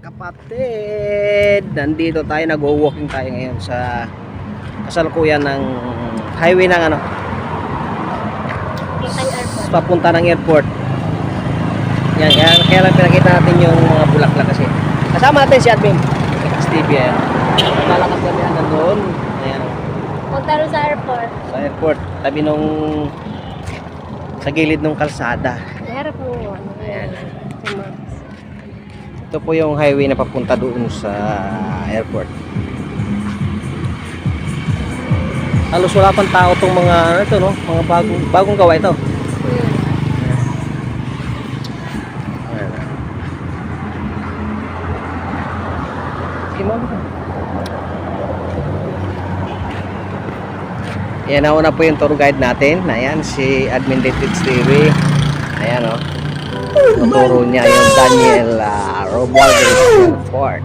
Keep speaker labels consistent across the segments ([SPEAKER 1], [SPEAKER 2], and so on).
[SPEAKER 1] kapatid, nandito tayo, nag-walking tayo ngayon sa kasalukuyan ng highway ng ano, papunta ng airport. Yan, kaya, kaya lang pinakita natin yung mga bulaklak kasi. Kasama natin si Admin. Stevie, ayan. Lalakad kami hanggang doon. Ayan,
[SPEAKER 2] Punta rin sa airport.
[SPEAKER 1] sa airport. Tabi nung sa gilid ng kalsada.
[SPEAKER 2] Harap mo.
[SPEAKER 1] Ayan. Ito po yung highway na papunta doon sa airport. Halos wala pang tao tong mga ano ito no, mga bagong bagong gawa ito. Yan nauna po yung tour guide natin. Ayan, si Admin David Stevie. Ayan o. Tuturo niya yung Daniel uh, Romualdez Airport.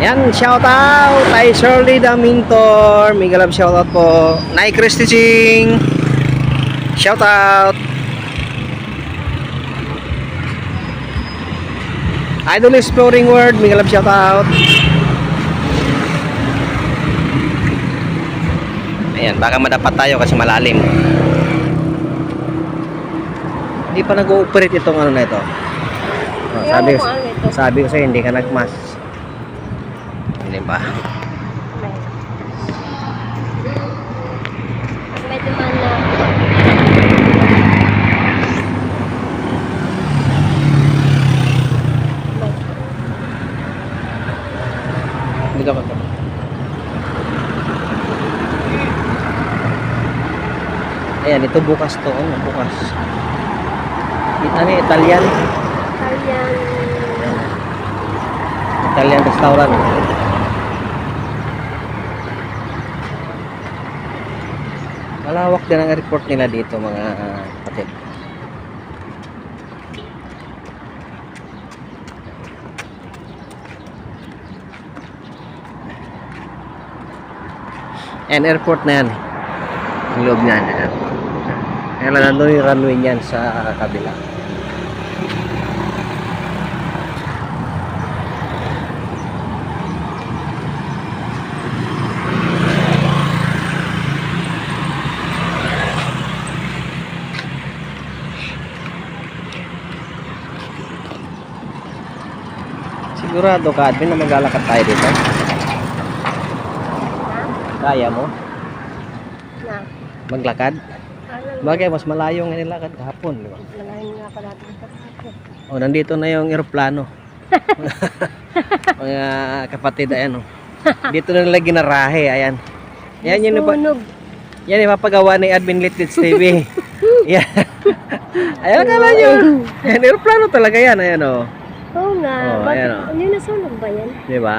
[SPEAKER 1] Yan, shout out kay Shirley Damintor. Mega love shout out po. Nay Christy Ching. Shout out. Idol Exploring World. Mega love shout out. Ayan, baka madapat tayo kasi malalim. Hindi pa nag-ooperate itong ano na ito. Oh, sabi,
[SPEAKER 2] ko ano
[SPEAKER 1] sabi ko sa'yo, hindi ka nagmas. Hindi.
[SPEAKER 2] May.
[SPEAKER 1] Hindi ka pa. Ayan, ito bukas to. Ano, bukas. Ano, Italian.
[SPEAKER 2] Italian.
[SPEAKER 1] Italian restaurant. Malawak din ang airport nila dito mga uh, kapatid. Yan, airport na yan. Ang loob niyan. Yan. Kaya lang nandun yung runway niyan sa kabila. Sigurado ka, Admin, na maglalakad tayo dito. Kaya mo?
[SPEAKER 2] Na.
[SPEAKER 1] Maglakad?
[SPEAKER 2] Ano?
[SPEAKER 1] Bagay, mas malayo nga nilakad kahapon, di ba?
[SPEAKER 2] Malahin nga pala dito sa airport.
[SPEAKER 1] O, nandito na yung eroplano. Mga kapatid, ayan o. Dito na nila ginarahe, ayan. Yan yun, ipa,
[SPEAKER 2] Sunog.
[SPEAKER 1] yan ipapagawa ni Admin Litwitz TV. yan. Ayan ka lang yun. Yan, eroplano talaga yan, ayan o.
[SPEAKER 2] Nga.
[SPEAKER 1] Oh,
[SPEAKER 2] Bakit?
[SPEAKER 1] ayan, oh.
[SPEAKER 2] Ano yung nasunog ba yan?
[SPEAKER 1] Di ba?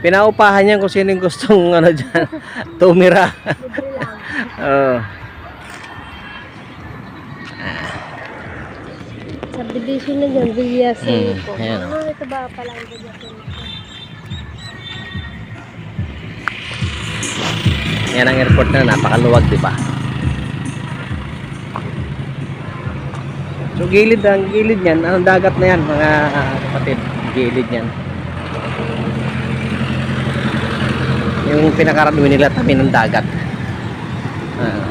[SPEAKER 1] Pinaupahan niyan kung sino yung gustong ano dyan, tumira. Oo.
[SPEAKER 2] Subdivision na dyan. Villa
[SPEAKER 1] Mm,
[SPEAKER 2] Cinco.
[SPEAKER 1] ayan, oh.
[SPEAKER 2] Ah, ito ba pala ang Villa?
[SPEAKER 1] Yan ang airport na napakaluwag, di ba? So gilid ang gilid niyan, ang dagat na yan mga kapatid, gilid niyan. Yung pinakaradwi nila tabi ng dagat. Ah.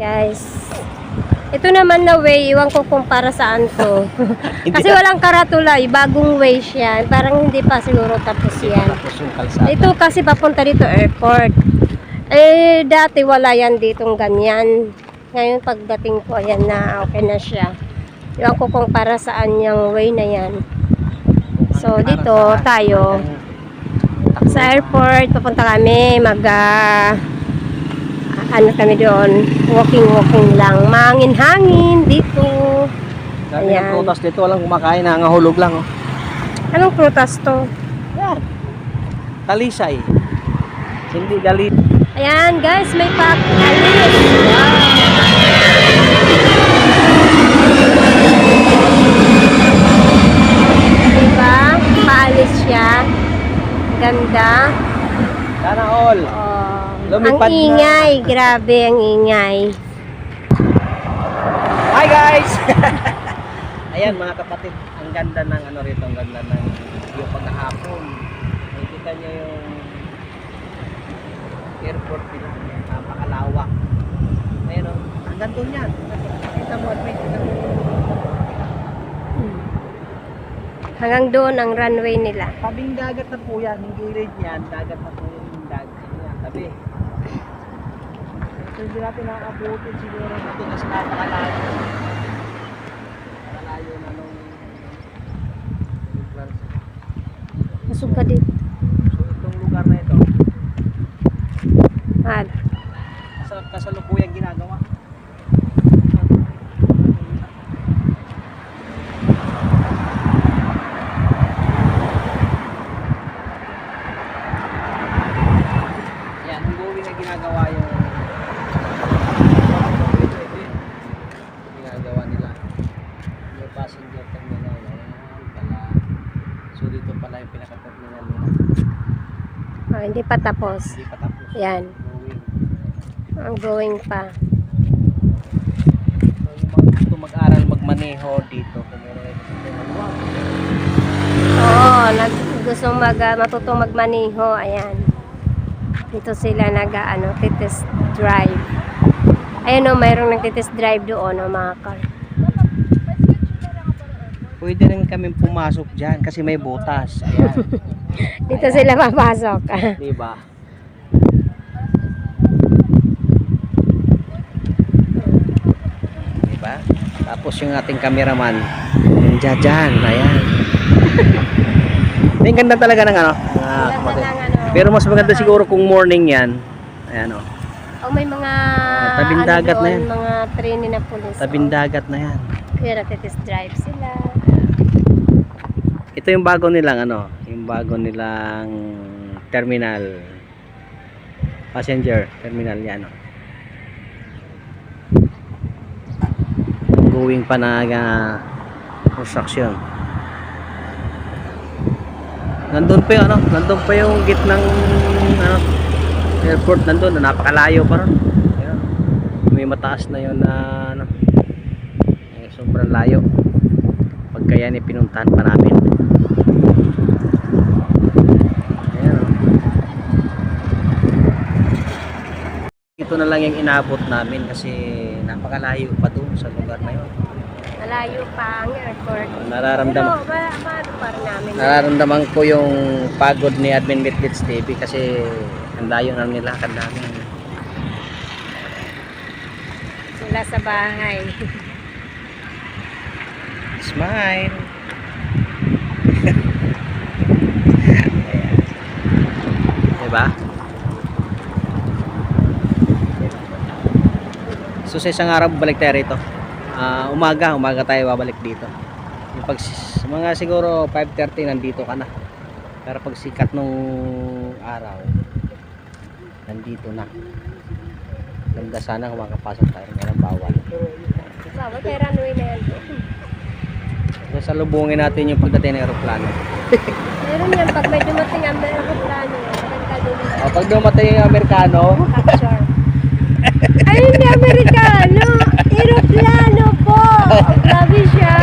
[SPEAKER 2] Guys, ito naman na way, iwan ko kung para saan to. Kasi walang karatulay, bagong way siya. Parang hindi pa siguro tapos yan. Ito kasi papunta dito airport. Eh, dati wala yan ditong ganyan. Ngayon pagdating ko, ayan na, okay na siya. Iwan ko kung para saan yung way na yan. So, dito tayo sa airport, papunta kami, mag, ah, ano kami doon, walking-walking lang. Mangin-hangin dito.
[SPEAKER 1] Dami ng prutas dito, walang kumakain, nangahulog lang. Oh.
[SPEAKER 2] Anong prutas to?
[SPEAKER 1] Yan. Talisay. Hindi galit.
[SPEAKER 2] Ayan guys, may pack. Alis. Diba? Paalis siya. Ganda.
[SPEAKER 1] Sana all.
[SPEAKER 2] Oh.
[SPEAKER 1] Lumipad na.
[SPEAKER 2] ingay. Grabe ang ingay.
[SPEAKER 1] Hi guys! Ayan mga kapatid, ang ganda ng ano rito, ang ganda ng yung pagkahapon. Nakikita niyo yung airport nila, napakalawak. Ayan o, hanggang doon yan. Nakita mo, at may
[SPEAKER 2] Hanggang doon ang runway nila.
[SPEAKER 1] Tabing dagat na po yan, yung gilid niyan, dagat na po yung dagat niya, tabi. So, hindi natin nakakabutin siguro dito kasi napakalayo. Napakalayo na nung
[SPEAKER 2] ka dito.
[SPEAKER 1] So itong lugar na ito,
[SPEAKER 2] Ah,
[SPEAKER 1] sa kasalukuyang ginagawa. Yan, ang going na ginagawa yung ginagawa nila. Yung passenger terminal. Ayan pala. So dito pala yung pinaka-terminal nila.
[SPEAKER 2] ah, hindi pa tapos.
[SPEAKER 1] Hindi pa tapos.
[SPEAKER 2] Yan. Ang going pa.
[SPEAKER 1] So yung mga gusto mag-aral, magmaneho dito, kung meron.
[SPEAKER 2] Oo, nag, gusto mag, ah, matutong magmaniho. Ayan. Dito sila nag, ah, ano, titest drive. Ayan o, mayroong nagtitest drive doon o mga car.
[SPEAKER 1] Pwede rin kami pumasok dyan kasi may butas. Ayan.
[SPEAKER 2] Dito sila papasok.
[SPEAKER 1] Di ba? Di ba? Tapos yung ating cameraman, nandiyan dyan. Ayan. Ang ganda talaga ng ano.
[SPEAKER 2] ano.
[SPEAKER 1] Pero mas maganda siguro kung morning yan. Ayan o.
[SPEAKER 2] O may mga
[SPEAKER 1] tabing
[SPEAKER 2] ano
[SPEAKER 1] dagat na
[SPEAKER 2] doon,
[SPEAKER 1] yan.
[SPEAKER 2] mga trainee na pulis.
[SPEAKER 1] Tabing
[SPEAKER 2] o.
[SPEAKER 1] dagat na yan.
[SPEAKER 2] Kaya nagtitest drive sila.
[SPEAKER 1] Ito yung bago nilang ano, yung bago nilang terminal. Passenger terminal yan. Oh. Going pa na uh, construction. Nandun pa yung ano, nandun pa yung gitnang ano, airport nandun, napakalayo pa ron. May mataas na yun na ano, eh, sobrang layo. Pagka yan ipinuntahan pa namin. Ito na lang yung inabot namin kasi napakalayo pa doon sa lugar na yun.
[SPEAKER 2] Malayo pa ang airport.
[SPEAKER 1] Nararamdaman,
[SPEAKER 2] Pero, ma maano pa rin namin.
[SPEAKER 1] nararamdaman ko yung pagod ni Admin Bitbits TV kasi ang layo na nilakad namin.
[SPEAKER 2] Mula sa bahay.
[SPEAKER 1] Smile! diba? So sa isang araw balik tayo rito. Ah, umaga, umaga tayo babalik dito. Yung pag mga siguro 5:30 nandito ka na. Pero pag sikat nung araw nandito na. Ganda sana kung makapasok tayo ngayon bawal.
[SPEAKER 2] Bawal kay runway na yan.
[SPEAKER 1] So salubungin natin yung pagdating ng aeroplano.
[SPEAKER 2] Meron yan pag may dumating ang aeroplano.
[SPEAKER 1] O, pag dumatay yung Amerikano.
[SPEAKER 2] Ay, hindi Amerikano! Aeroplano po! Grabe siya!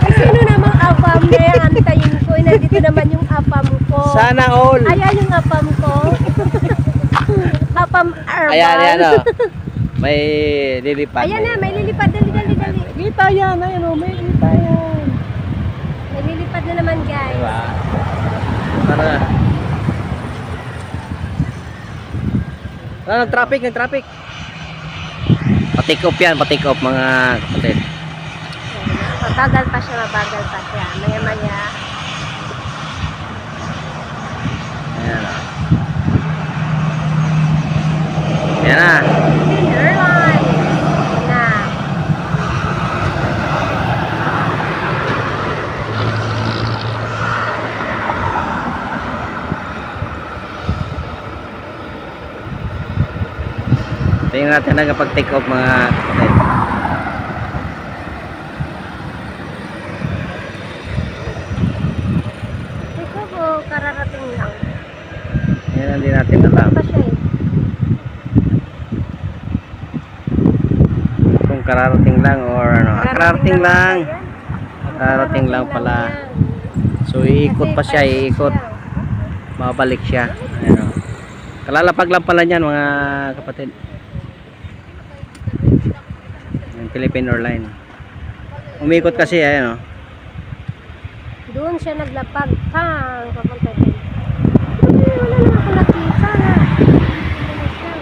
[SPEAKER 2] Ay, sino namang apam na yan? Antayin ko. Eh, nandito naman yung apam ko.
[SPEAKER 1] sana all!
[SPEAKER 2] Ayan yung apam ko. apam herbal.
[SPEAKER 1] Ayan, ayan o. May lilipad.
[SPEAKER 2] Ayan na, may lilipad. Dali, dali, dali.
[SPEAKER 1] Kita yan, ayan o, may kita yan.
[SPEAKER 2] May lilipad na naman, guys.
[SPEAKER 1] Diba? Para. Ah, nag-traffic, nag-traffic. Patik up yan, patik up mga kapatid.
[SPEAKER 2] Mabagal pa siya, mabagal pa siya. Maya-maya.
[SPEAKER 1] na
[SPEAKER 2] natin na
[SPEAKER 1] kapag take off mga kapatid.
[SPEAKER 2] Take off kararating lang?
[SPEAKER 1] Yan hindi natin alam.
[SPEAKER 2] Pa eh.
[SPEAKER 1] lang or ano. Ah, kararating, lang,
[SPEAKER 2] lang.
[SPEAKER 1] Kararating lang pala. so iikot pa siya iikot. mabalik siya. Ano kalalapag lang pala niyan mga kapatid. Yung Philippine Airline. Umikot kasi ayan o.
[SPEAKER 2] Doon siya naglapag. Pang! Papunta din. Ay, wala na ako nakita. Siya?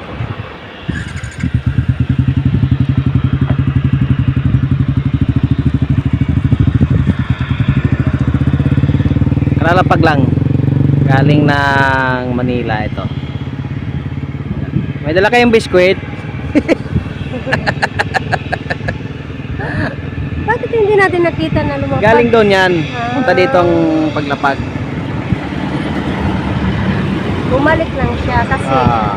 [SPEAKER 1] Kalalapag lang. Galing ng Manila ito. May dala kayong biskwit.
[SPEAKER 2] Bakit hindi natin nakita na lumapag?
[SPEAKER 1] Galing doon yan. Punta dito ang paglapag.
[SPEAKER 2] Bumalik lang siya kasi
[SPEAKER 1] Ah.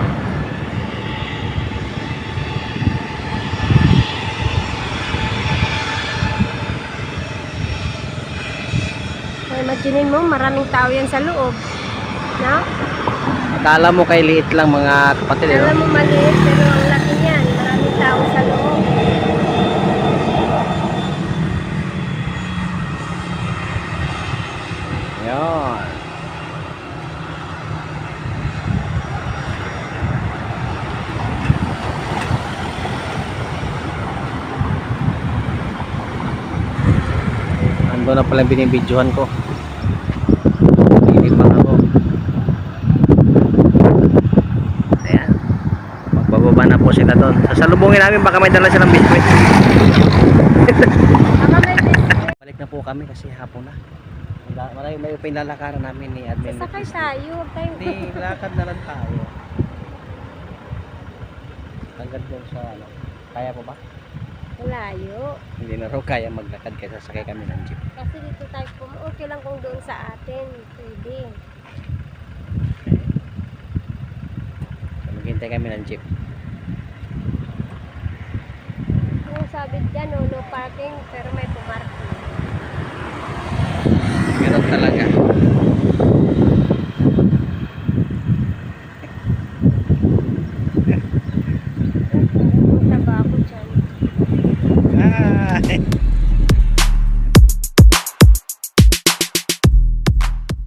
[SPEAKER 2] imagine mo maraming tao yan sa loob. No?
[SPEAKER 1] Akala mo kay liit lang mga kapatid. eh,
[SPEAKER 2] Alam
[SPEAKER 1] no?
[SPEAKER 2] mo maliit pero ang laki niyan. Maraming tao sa loob.
[SPEAKER 1] Yun. Ando na pala binibidyohan ko. Hindi pa ako. Ayan. Magbababa na po sila doon. Sasalubungin namin baka may dala.
[SPEAKER 2] Baka may biscuit.
[SPEAKER 1] Balik na po kami kasi hapon na. Malayo may lalakaran namin ni Admin.
[SPEAKER 2] Sasakay tayo. Huwag.
[SPEAKER 1] Hindi, lakad na lang tayo. Hanggang doon sa ano. Kaya po ba?
[SPEAKER 2] Malayo.
[SPEAKER 1] Hindi na raw kaya maglakad kaya sasakay kami ng jeep.
[SPEAKER 2] Kasi dito tayo pum... Okay lang kung doon sa atin. Pwede.
[SPEAKER 1] So, maghintay kami ng jeep.
[SPEAKER 2] Yung sabi dyan, no, no parking, pero may pumarking.
[SPEAKER 1] Meron talaga.